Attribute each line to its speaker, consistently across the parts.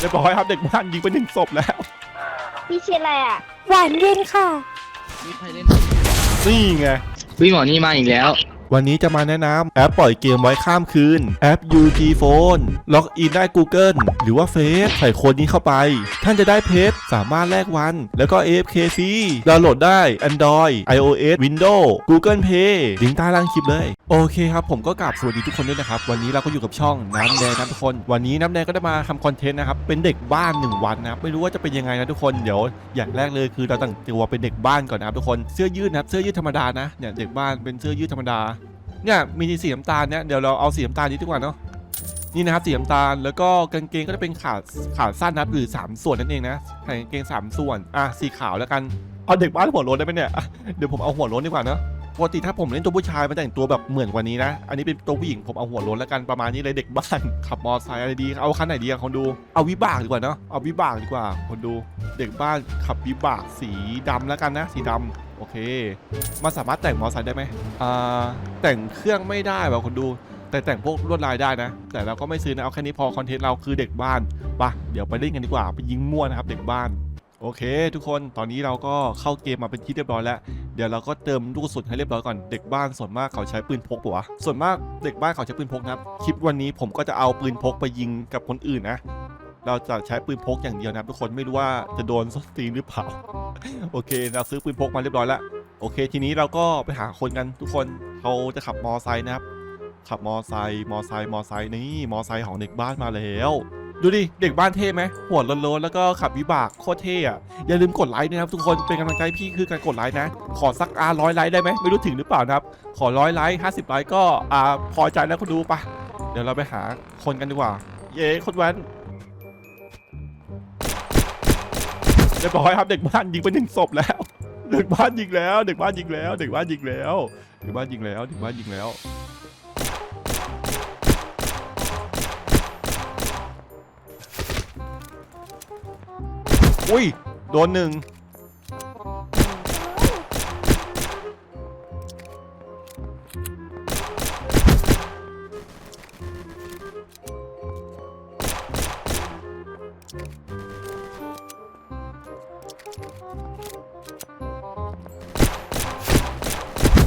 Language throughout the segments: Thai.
Speaker 1: เรียบร้อยครับเด็กบ้านยิงไปหนึ่งศพแล้ว
Speaker 2: พี่ชื่ออะไรอะ
Speaker 3: หวานเย็นค่ะ
Speaker 4: มีใครเล่น
Speaker 1: นี่ไง
Speaker 4: วิ่งหมอนี่มาอีกแล้ว
Speaker 1: วันนี้จะมาแนะนำแอปปล่อยเกมไว้ข้ามคืน แอป UT Phone ล็อกอินได้ Google หรือว่าเฟซใส่โค้ดนี้เข้าไป ท่านจะได้เพชรสามารถแลกวัน แล้วก็ AFK ฟรีดาวน์โหลดได้ Android iOS Windows Google Play ลิงก์ใต้ล่างคลิปเลย โอเคครับ ผมก็กราบสวัสดีทุกคนด้วยนะครับ วันนี้เราก็อยู่กับช่องน้ำแดงนะทุกคน วันนี้น้ำแดงก็ได้มาทำคอนเทนต์นะครับ เป็นเด็กบ้านหนึ่งวันนะครับไม่รู้ว่าจะเป็นยังไงนะทุกคนเดี๋ยวอย่างแรกเลยคือเราแต่งตัวเป็นเด็กบ้านก่อนนะครับทุกคนเสื้อยืดนะครับเสื้อยืดธรรมดานะเนี่ยเด็กบ้านเป็นเสื้อยืดธรรมดา เนี่ยมีสีน้ำตาลเนี่ยเดี๋ยวเราเอาสีน้ำตาลนี้ดีกว่าเนาะนี่นะครับสีน้ำตาลแล้วก็กางเกงก็จะเป็นขาขาสั้นนะครับหรือ 3 ส่วนนั่นเองนะใส่กางเกง 3 ส่วนอะสีขาวแล้วกันเอาเด็กบ้านหัวโล้นได้ไหมเนี่ยเดี๋ยวผมเอาหัวโล้นดีกว่าเนาะ ปกติถ้าผมเล่นตัวผู้ชายมันแต่งตัวแบบเหมือนกว่านี้นะ อันนี้เป็นตัวผู้หญิงผมเอาหัวล้นแล้วกันประมาณนี้เลยเด็กบ้าน ขับมอเตอร์ไซค์อะไรดี เอาคันไหนดีคนดู เอาวิบากดีกว่าเนาะ เอาวิบากดีกว่าคนดู เด็กบ้านขับวิบากสีดำแล้วกันนะ สีดำโอเค มันสามารถแต่งมอเตอร์ไซค์ได้ไหมอ่า แต่งเครื่องไม่ได้แบบคนดู แต่แต่งพวกลวดลายได้นะ แต่เราก็ไม่ซื้อนะ เอาแค่นี้พอคอนเทนต์เราคือเด็กบ้านปะเดี๋ยวไปเล่นกันดีกว่า ไปยิงมั่วนะครับเด็กบ้าน โอเค ทุกคนตอนนี้เราก็เข้าเกมมาเป็นที่เรียบร้อยแล้ว เดี๋ยวเราก็เติมลูกกระสุนให้เรียบร้อยก่อนเด็กบ้านส่วนมากเขาใช้ปืนพกปะวะส่วนมากเด็กบ้านเขาใช้ปืนพกนะครับคลิปวันนี้ผมก็จะเอาปืนพกไปยิงกับคนอื่นนะ เราจะใช้ปืนพกอย่างเดียวนะทุกคนไม่รู้ว่าจะโดนสตรีมหรือเปล่าโอเคเราซื้อปืนพกมาเรียบร้อยแล้วโอเค ทีนี้เราก็ไปหาคนกันทุกคนเขาจะขับมอไซค์นะครับขับมอไซค์มอไซค์มอไซค์นี่มอไซค์ของเด็กบ้านมาแล้ว ดูดิ เด็กบ้านเท่ไหมหัวโลนๆแล้วก็ขับวิบากโคตรเท่อะอย่าลืมกดไลค์นะครับทุกคนเป็นกำลังใจพี่คือการกดไลค์นะ ขอสักอาร้อยไลค์ได้ไหมไม่รู้ถึงหรือเปล่านะครับ ขอร้อยไลค์ห้าสิบไลค์ก็อ่าพอใจแล้วคุณดูปะเดี๋ยวเราไปหาคนกันดีกว่า เย้คนแว้นเรียบร้อยครับเด็กบ้านยิงไปหนึ่งศพแล้ว เด็กบ้านยิงแล้ว เด็กบ้านยิงแล้ว เด็กบ้านยิงแล้ว เด็กบ้านยิงแล้วเด็กบ้านยิงแล้ว อุ้ย โดนหนึ่ง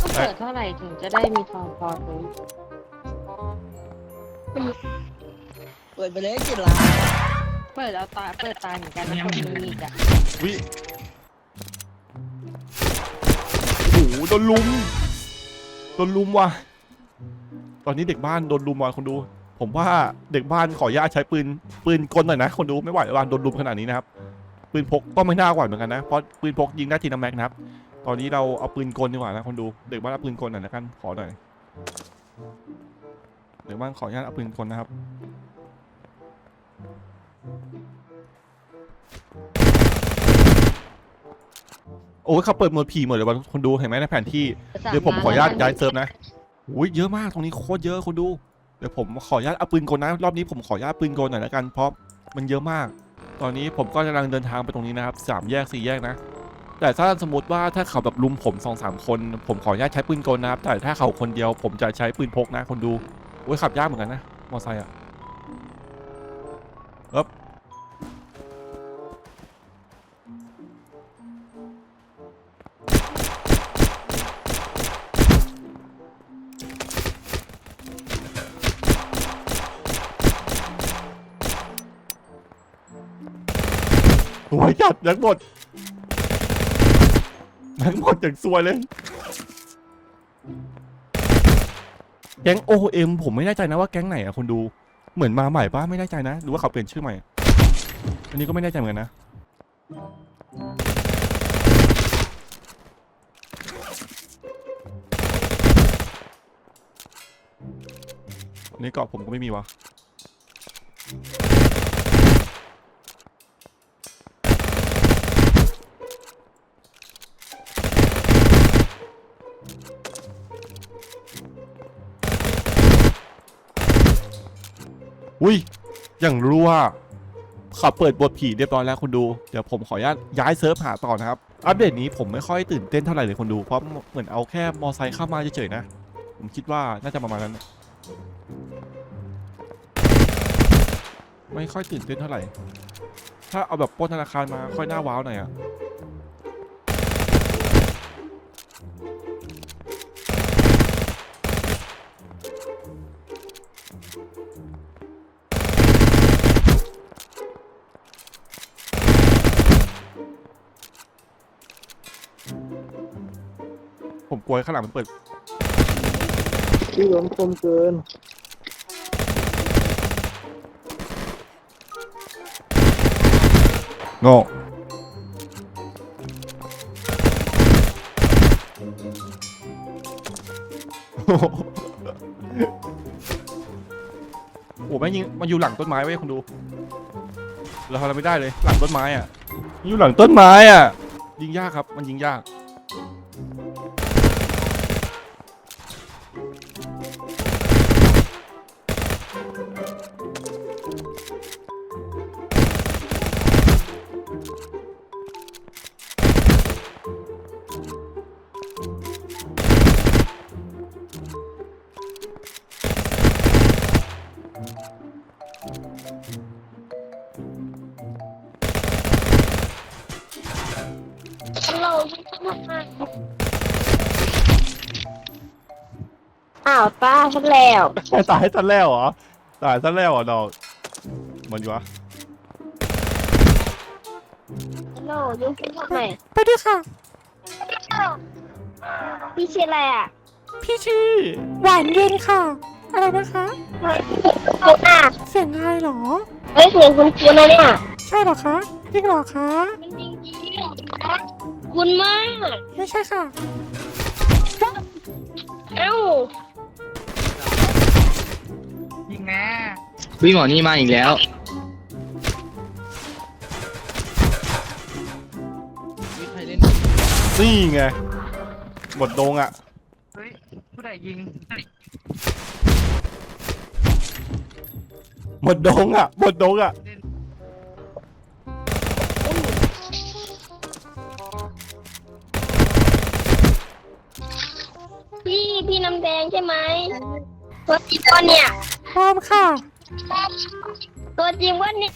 Speaker 5: ต้องเปิดเท่าไหร่ถึงจะได้มีทองพอซื้อ
Speaker 6: เปิดไปเลยกี่ล้าน
Speaker 5: เปิดเอาตาเปิดตาเหมือนกันนะคนมีอีกอะ
Speaker 1: วิโอ้โหโดนลุม โดนลุมว่ะ ตอนนี้เด็กบ้านโดนลุมว่ะคนดู ผมว่าเด็กบ้านขออนุญาตใช้ปืนปืนกลหน่อยนะคนดูไม่ไหวแล้วว่ะโดนลุมขนาดนี้นะครับ ปืนพกก็ไม่น่าไหวเหมือนกันนะเพราะปืนพกยิงได้ทีละแม็กนะครับ ตอนนี้เราเอาปืนกลดีกว่านะคนดู เด็กบ้านเอาปืนกลหน่อยนะกันขอหน่อย เด็กบ้านขออนุญาตเอาปืนกลนะครับ โอ้ยเขาเปิดโหมดผีหมดเลยว่ะคนดูเห็นไหมในแผนที่ เดี๋ยวผมขออนุญาตย้ายเซิร์ฟนะอุ้ยเยอะมากตรงนี้โคตรเยอะคนดู เดี๋ยวผมขออนุญาตเอาปืนกลนะรอบนี้ผมขออนุญาตปืนกลหน่อยละกันเพราะมันเยอะมาก ตอนนี้ผมก็กำลังเดินทางไปตรงนี้นะครับสามแยกสี่แยกนะ แต่ถ้าสมมติว่าถ้าเขาแบบลุมผมสองสามคน ผมขออนุญาตใช้ปืนกลนะครับแต่ถ้าเขาคนเดียวผมจะใช้ปืนพกนะคนดูโอ้ยขับยากเหมือนกันนะมอไซค์อะ โอ้ยจัดยังหมดยังหมดอย่างซวยเลย แก๊ง OM ผมไม่แน่ใจนะว่าแก๊งไหนอะคนดู เหมือนมาใหม่ป้าไม่แน่ใจนะ หรือว่าเขาเปลี่ยนชื่อใหม่ อันนี้ก็ไม่แน่ใจเหมือนกันนะ อันนี้เกาะผมก็ไม่มีวะ อุ้ยอย่างรัวขับเปิดบทผีเรียบร้อยแล้วคุณดู เดี๋ยวผมขออนุญาตย้ายเซิร์ฟหาต่อนะครับ อัปเดตนี้ผมไม่ค่อยตื่นเต้นเท่าไหร่เลยคุณดู เพราะเหมือนเอาแค่มอไซค์เข้ามาเฉยๆนะ ผมคิดว่าน่าจะประมาณนั้น ไม่ค่อยตื่นเต้นเท่าไหร่ ถ้าเอาแบบป้นธนาคารมาค่อยหน้าว้าวหน่อยอะ ผมกลัวข้างหลังมันเปิด
Speaker 6: พี่ล้มคมเกิน
Speaker 1: โง่โอ้แม่งยิงมันอยู่หลังต้นไม้ไว้ยคุณดู เราทำอะไรไม่ได้เลย หลังต้นไม้อะ อยู่หลังต้นไม้อะ ยิงยากครับ มันยิงยาก
Speaker 2: อ้าวตาฉันแล้ว
Speaker 1: ตายซะแล้วเหรอ ตายซะแล้วเหรอดอกมันอยู่วะ
Speaker 2: ฮัลโหลยูคิดทำไม
Speaker 1: ไปดิค่ะ
Speaker 2: พี่ชื่ออะไรอะ
Speaker 1: พี่ชื่อหวานเย็นค่ะ อะไรนะคะ
Speaker 2: คุณอะ
Speaker 1: เสียงไงหรอ
Speaker 2: เฮ้ยเสียงคุณคุณนะเนี่ย
Speaker 1: ใช่หรอคะจริงหรอคะ
Speaker 2: มันจริงๆ คุณมาก
Speaker 1: ไม่ใช่ค่ะ
Speaker 2: เอ้า
Speaker 6: ยิงนะ
Speaker 4: วิ่งหมอนี่มาอีกแล้วมีใครเล่น
Speaker 1: นี่ไง หมดดงอะ
Speaker 6: เฮ้ยผู้ใดยิง
Speaker 1: หมดดงอะ หมดดงอะ
Speaker 2: พี่พี่น้ำแดงใช่ไหมตัวจริงวะเนี่ย
Speaker 1: พร้อมค่ะ
Speaker 2: ตัวจริงวะเนี่ย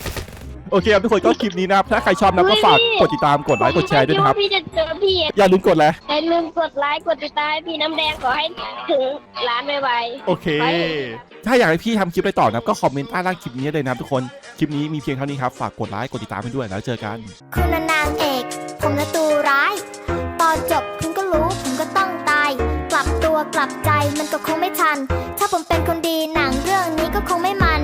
Speaker 1: โอเคครับทุกคนก็คลิปนี้นะครับ ถ้าใครชอบนะก็ฝากกดติดตามกดไลค์กดแชร์ด้วยนะครับ
Speaker 2: ผมไม่คิว่าพี่จะเจอพี่อะ
Speaker 1: อย่าลืมกดเลย
Speaker 2: อย่าลืมกดไลค์กดติดตามให้พี่น้ำแดงขอให้ถึงล้านไว
Speaker 1: โอเค ถ้าอยากให้พี่ทำคลิปอะไรต่อนะครับ ก็คอมเมนต์ใต้ล่างคลิปนี้เลยนะครับทุกคนคลิปนี้มีเพียงเท่านี้ครับฝากกดไลค์กดติดตามให้ด้วยแล้วเจอกัน
Speaker 3: คุณนางเอก ผมละตัวร้าย ตอนจบ กลับใจมันก็คงไม่ทัน ถ้าผมเป็นคนดีหนังเรื่องนี้ก็คงไม่มา